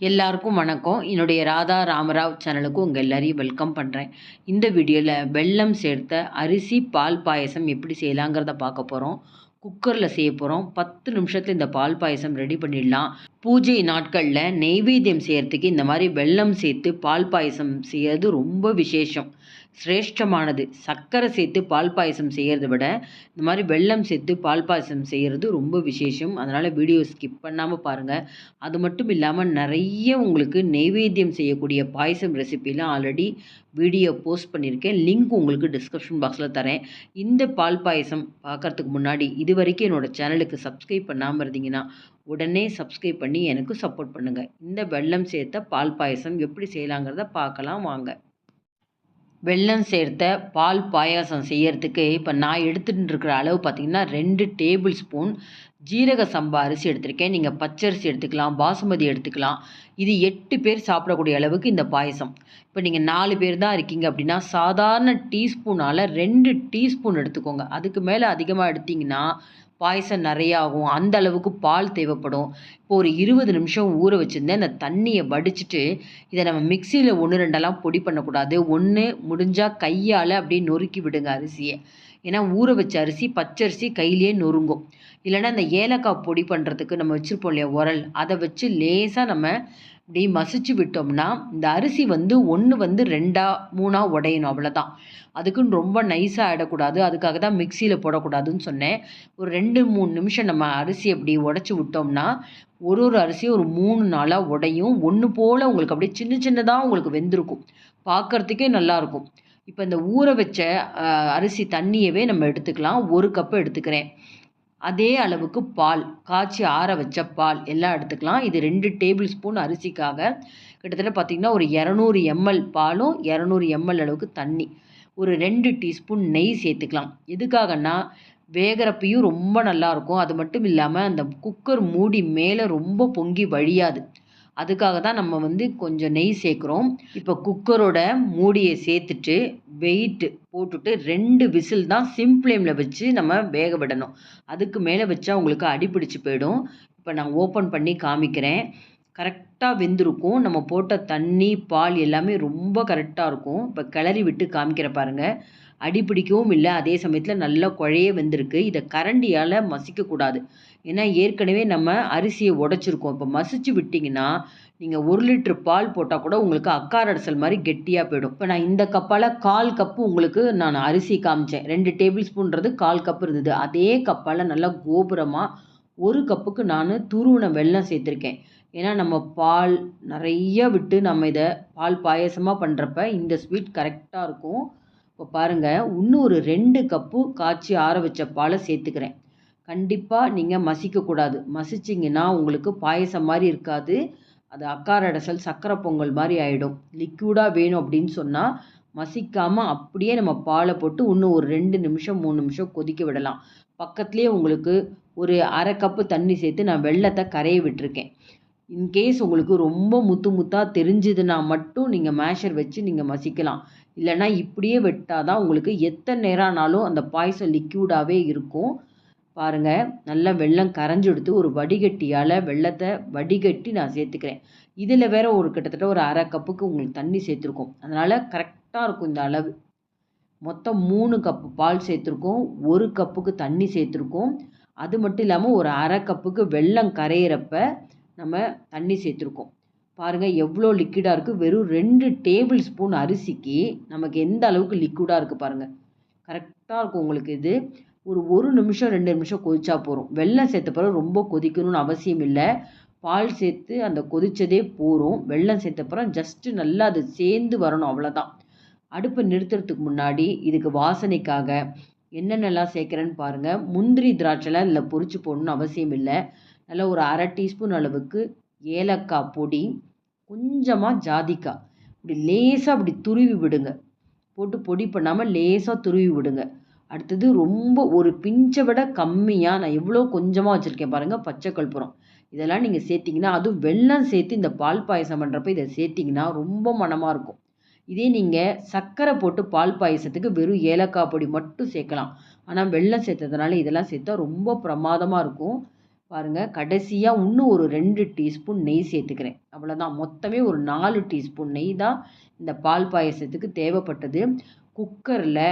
எல்லாருக்கும் வணக்கம். என்னுடைய ராதா ராமராவ் சேனலுக்கு உங்கள் எல்லாரையும் வெல்கம் பண்ணுறேன் இந்த வீடியோவில் வெல்லம் சேர்த்த அரிசி பால் பாயசம் எப்படி செய்யலாங்கிறத பார்க்க போகிறோம் குக்கரில் செய்ய போகிறோம் பத்து நிமிஷத்தில் இந்த பால் பாயசம் ரெடி பண்ணிடலாம். பூஜை நாட்களில் நெய்வேத்தியம் செய்கிறதுக்கு இந்த மாதிரி வெல்லம் சேர்த்து பால் பாயசம் செய்கிறது ரொம்ப விசேஷம். சிரேஷ்டமானது. சர்க்கரை சேர்த்து பால் பாயசம் செய்கிறத விட இந்த மாதிரி வெல்லம் சேர்த்து பால் பாயசம் செய்கிறது ரொம்ப விசேஷம். அதனால் வீடியோ ஸ்கிப் பண்ணாமல் பாருங்கள் அது மட்டும் இல்லாமல் நிறைய உங்களுக்கு நெய்வேத்தியம் செய்யக்கூடிய பாயசம் ரெசிபிலாம் ஆல்ரெடி வீடியோ போஸ்ட் பண்ணியிருக்கேன். லிங்க் உங்களுக்கு டிஸ்கிரிப்ஷன் பாக்ஸில் தரேன். இந்த பால் பாயசம் பார்க்குறதுக்கு முன்னாடி இது வரைக்கும் என்னோடய சேனலுக்கு சப்ஸ்கிரைப் பண்ணாமல் இருந்தீங்கன்னா உடனே சப்ஸ்கிரைப் பண்ணி எனக்கு சப்போர்ட் பண்ணுங்கள் இந்த வெல்லம் சேர்த்த பால் பாயசம் எப்படி செய்யலாங்கிறத பார்க்கலாம் வாங்க. வெல்லம் சேர்த்த பால் பாயாசம் செய்யறதுக்கு இப்போ நான் எடுத்துகிட்டு இருக்கிற அளவு பார்த்திங்கன்னா ரெண்டு டேபிள் ஸ்பூன் ஜீரக சம்பா அரிசி எடுத்திருக்கேன். நீங்கள் பச்சரிசி எடுத்துக்கலாம் பாசுமதி எடுத்துக்கலாம். இது எட்டு பேர் சாப்பிடக்கூடிய அளவுக்கு இந்த பாயசம். இப்போ நீங்கள் நாலு பேர் தான் இருக்கீங்க அப்படின்னா சாதாரண டீஸ்பூனால் ரெண்டு டீஸ்பூன் எடுத்துக்கோங்க. அதுக்கு மேலே அதிகமாக எடுத்திங்கன்னா பாயசம் நிறையாகும். அந்த அளவுக்கு பால் தேவைப்படும். இப்போ ஒரு இருபது நிமிஷம் ஊற வச்சுருந்தேன். அந்த தண்ணியை வடிச்சிட்டு இதை நம்ம மிக்சியில் ஒன்று ரெண்டெல்லாம் பொடி பண்ணக்கூடாது. ஒன்று முடிஞ்சால் கையால் அப்படியே நொறுக்கி விடுங்க அரிசியை. ஏன்னா ஊற வச்ச அரிசி பச்சரிசி கையிலேயே நொறுங்கும். இல்லைன்னா அந்த ஏலக்காய் பொடி பண்ணுறதுக்கு நம்ம வச்சுருப்போம் இல்லையா உரல். அதை வச்சு லேசாக நம்ம இப்படி மசிச்சு விட்டோம்னா இந்த அரிசி வந்து ஒன்று வந்து ரெண்டாக மூணாக உடையணும் அவ்வளோதான் அதுக்குன்னு ரொம்ப நைஸாக ஆகிடக்கூடாது அதுக்காக தான் மிக்சியில் போடக்கூடாதுன்னு சொன்னேன். ஒரு ரெண்டு மூணு நிமிஷம் நம்ம அரிசி அப்படி உடச்சி விட்டோம்னா ஒரு ஒரு அரிசியும் ஒரு மூணு நாளாக உடையும். ஒன்று போல் உங்களுக்கு அப்படியே சின்ன சின்னதாக உங்களுக்கு வெந்திருக்கும். பார்க்குறதுக்கே நல்லாயிருக்கும் இப்போ இந்த ஊற வச்ச அரிசி தண்ணியவே நம்ம எடுத்துக்கலாம். ஒரு கப்பு எடுத்துக்கிறேன். அதே அளவுக்கு பால் காய்ச்சி ஆற வச்ச பால் எல்லாம் எடுத்துக்கலாம். இது ரெண்டு டேபிள் ஸ்பூன் அரிசிக்காக. கிட்டத்தட்ட பார்த்திங்கன்னா ஒரு இரநூறு எம்எல் பாலும் இரநூறு எம்எல் அளவுக்கு தண்ணி. ஒரு ரெண்டு டீஸ்பூன் நெய் சேர்த்துக்கலாம். எதுக்காகன்னா வேகிறப்பையும் ரொம்ப நல்லாயிருக்கும் அது மட்டும் இல்லாமல் அந்த குக்கர் மூடி மேலே ரொம்ப பொங்கி வழியாது. அதுக்காக தான் நம்ம வந்து கொஞ்சம் நெய் சேர்க்குறோம். இப்போ குக்கரோட மூடியை சேர்த்துட்டு வெயிட்டு போட்டுட்டு ரெண்டு விசில் தான் சிம் ஃப்ளேமில் வச்சு நம்ம வேக விடணும். அதுக்கு மேலே வச்சா உங்களுக்கு அடிப்பிடிச்சு போயிடும். இப்போ நான் ஓப்பன் பண்ணி காமிக்கிறேன். கரெக்டாக வெந்திருக்கும். நம்ம போட்ட தண்ணி பால் எல்லாமே ரொம்ப கரெக்டாக இருக்கும். இப்போ கிளறி விட்டு காமிக்கிற பாருங்கள் அடி பிடிக்கவும் இல்லை. அதே சமயத்தில் நல்லா குழைய வெந்திருக்கு. இதை கரண்டியால் மசிக்கக்கூடாது. ஏன்னா ஏற்கனவே நம்ம அரிசியை உடச்சிருக்கோம். இப்போ மசிச்சு விட்டிங்கன்னா நீங்கள் ஒரு லிட்ரு பால் போட்டால் கூட உங்களுக்கு அக்கார அடசல் மாதிரி கெட்டியாக போயிடும். இப்போ நான் இந்த கப்பால் கால் கப்பு உங்களுக்கு நான் அரிசி காமிச்சேன். ரெண்டு டேபிள் ஸ்பூன்றது கால் கப்பு இருந்தது. அதே கப்பால் நல்லா கோபுரமாக ஒரு கப்புக்கு நான் துருவின வெள்ளம் சேர்த்துருக்கேன். ஏன்னா நம்ம பால் நிறைய விட்டு நம்ம இதை பால் பாயசமாக பண்ணுறப்ப இந்த ஸ்வீட் கரெக்டாக இருக்கும். இப்போ பாருங்கள் இன்னும் ஒரு ரெண்டு கப்பு காய்ச்சி ஆற வச்ச பாலை சேர்த்துக்கிறேன். கண்டிப்பாக நீங்கள் மசிக்கக்கூடாது மசிச்சிங்கன்னா உங்களுக்கு பாயசம் மாதிரி இருக்காது. அது அக்காரடசல் சக்கரை பொங்கல் மாதிரி ஆகிடும் லிக்யூடாக வேணும் அப்படின்னு சொன்னால் மசிக்காமல் அப்படியே நம்ம பாலை போட்டு இன்னும் ஒரு ரெண்டு நிமிஷம் மூணு நிமிஷம் கொதிக்க விடலாம். பக்கத்துலேயே உங்களுக்கு ஒரு அரை கப்பு தண்ணி சேர்த்து நான் வெள்ளத்தை கரைய விட்டுருக்கேன். இன்கேஸ் உங்களுக்கு ரொம்ப முத்து முத்தாக தெரிஞ்சுதுன்னா மட்டும் நீங்கள் மேஷர் வச்சு நீங்கள் மசிக்கலாம். இல்லைன்னா இப்படியே வெட்டால் தான் உங்களுக்கு எத்தனை நேரம் ஆனாலும் அந்த பாயசம் லிக்யூடாகவே இருக்கும். பாருங்கள் நல்லா வெள்ளம் கரைஞ்சி எடுத்து ஒரு வடிகட்டியால் வெள்ளத்தை வடிகட்டி நான் சேர்த்துக்கிறேன். இதில் வேற ஒரு கிட்டத்தட்ட ஒரு அரை கப்புக்கு உங்களுக்கு தண்ணி சேர்த்துருக்கோம். அதனால் கரெக்டாக இருக்கும் இந்த அளவு. மொத்தம் மூணு கப்பு பால் சேர்த்துருக்கோம் ஒரு கப்புக்கு தண்ணி சேர்த்துருக்கோம். அது மட்டும் இல்லாமல் ஒரு அரை கப்புக்கு வெள்ளம் கரையிறப்ப நம்ம தண்ணி சேர்த்துருக்கோம். பாருங்கள் எவ்வளோ லிக்விடாக இருக்குது வெறும் ரெண்டு டேபிள் ஸ்பூன் அரிசிக்கு நமக்கு எந்த அளவுக்கு லிக்விடாக இருக்குது பாருங்கள் கரெக்டாக இருக்கும் உங்களுக்கு இது. ஒரு ஒரு நிமிஷம் ரெண்டு நிமிஷம் கொதிச்சா போகிறோம் வெள்ளம் சேர்த்த பிறகு ரொம்ப கொதிக்கணும்னு அவசியம் இல்லை. பால் சேர்த்து அந்த கொதித்ததே போகிறோம் வெள்ளம் சேர்த்த பிறகு ஜஸ்ட்டு நல்லா அது சேர்ந்து வரணும் அவ்வளோதான் அடுப்பை நிறுத்துறதுக்கு முன்னாடி இதுக்கு வாசனைக்காக என்னென்னலாம் சேர்க்குறேன்னு பாருங்கள் முந்திரி திராட்சைலாம் இதில் பொறிச்சு போடணும்னு அவசியம் இல்லை. நல்லா ஒரு அரை டீஸ்பூன் அளவுக்கு ஏலக்காய் பொடி கொஞ்சமாக ஜாதிக்காய். இப்படி லேசாக அப்படி துருவி விடுங்க. போட்டு பொடி பண்ணாமல் லேசாக துருவி விடுங்க. அடுத்தது ரொம்ப ஒரு பிஞ்சை விட கம்மியாக நான் எவ்வளோ கொஞ்சமாக வச்சுருக்கேன் பாருங்கள் பச்சை கற்பூரம் இதெல்லாம் நீங்கள் சேர்த்திங்கன்னா அதுவும் வெல்லம் சேர்த்து இந்த பால் பாயசம் பண்ணுறப்ப இதை சேர்த்திங்கன்னா ரொம்ப மனமாக இருக்கும். இதே நீங்கள் சர்க்கரை போட்டு பால் பாயசத்துக்கு வெறும் ஏலக்காய் பொடி மட்டும் சேர்க்கலாம். ஆனால் வெல்லம் சேர்த்ததுனால இதெல்லாம் சேர்த்தா ரொம்ப பிரமாதமாக இருக்கும். பாருங்கள் கடைசியாக இன்னும் ஒரு ரெண்டு டீஸ்பூன் நெய் சேர்த்துக்கிறேன். அவ்வளோதான் மொத்தமே ஒரு நாலு டீஸ்பூன் நெய் தான் இந்த பால் பாயசத்துக்கு தேவைப்பட்டது. குக்கரில்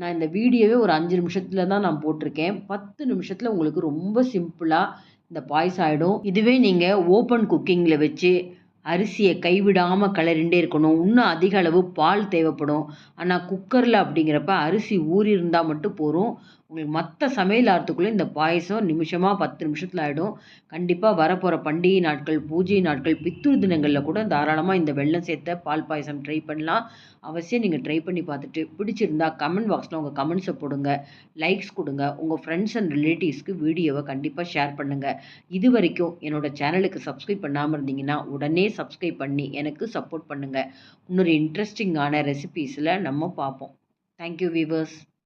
நான் இந்த வீடியோவே ஒரு அஞ்சு நிமிஷத்தில் தான் நான் போட்டிருக்கேன். பத்து நிமிஷத்தில் உங்களுக்கு ரொம்ப சிம்பிளாக இந்த பாய்ஸ் ஆகிடும் இதுவே நீங்கள் ஓப்பன் குக்கிங்கில் வச்சு அரிசியை கைவிடாமல் கிளறிண்டே இருக்கணும். இன்னும் அதிக அளவு பால் தேவைப்படும். ஆனால் குக்கரில் அப்படிங்கிறப்ப அரிசி ஊறி இருந்தால் மட்டும் போதும். உங்களுக்கு மற்ற சமையல் ஆகிறதுக்குள்ளே இந்த பாயசம் நிமிஷமாக பத்து நிமிஷத்தில் ஆகிடும் கண்டிப்பாக வரப்போகிற பண்டிகை நாட்கள் பூஜை நாட்கள் பித்துரு தினங்களில் கூட தாராளமாக இந்த வெள்ளம் சேர்த்த பால் பாயசம் ட்ரை பண்ணலாம். அவசியம் நீங்கள் ட்ரை பண்ணி பார்த்துட்டு பிடிச்சிருந்தா கமெண்ட் பாக்ஸில் உங்கள் கமெண்ட்ஸை போடுங்க. லைக்ஸ் கொடுங்க. உங்கள் ஃப்ரெண்ட்ஸ் அண்ட் ரிலேட்டிவ்ஸ்க்கு வீடியோவை கண்டிப்பாக ஷேர் பண்ணுங்கள் இது வரைக்கும் என்னோடய சேனலுக்கு சப்ஸ்கிரைப் பண்ணாமல் இருந்தீங்கன்னா உடனே சப்ஸ்கிரைப் பண்ணி எனக்கு சப்போர்ட் பண்ணுங்கள் இன்னொரு இன்ட்ரெஸ்டிங்கான ரெசிபீஸில் நம்ம பார்ப்போம். Thank you viewers